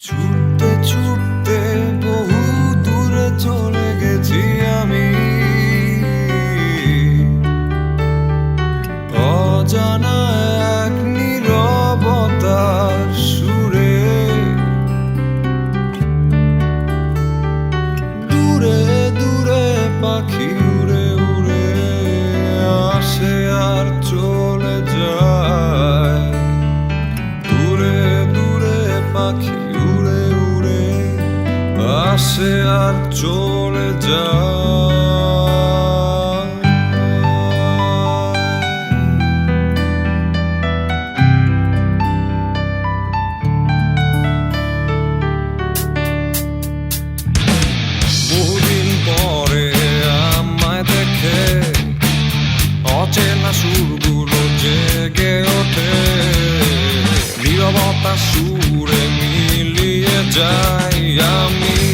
Two. সে আর চলে যায় বহুদিন পরে আমায় দেখে অচেনা সুর সুরগুলো জেগে ওঠে নিরবতা সুরে মিলিয়ে যায় আমি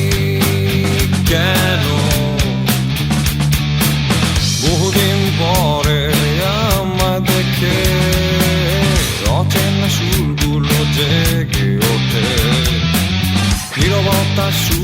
大树。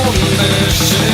Απόνεσαι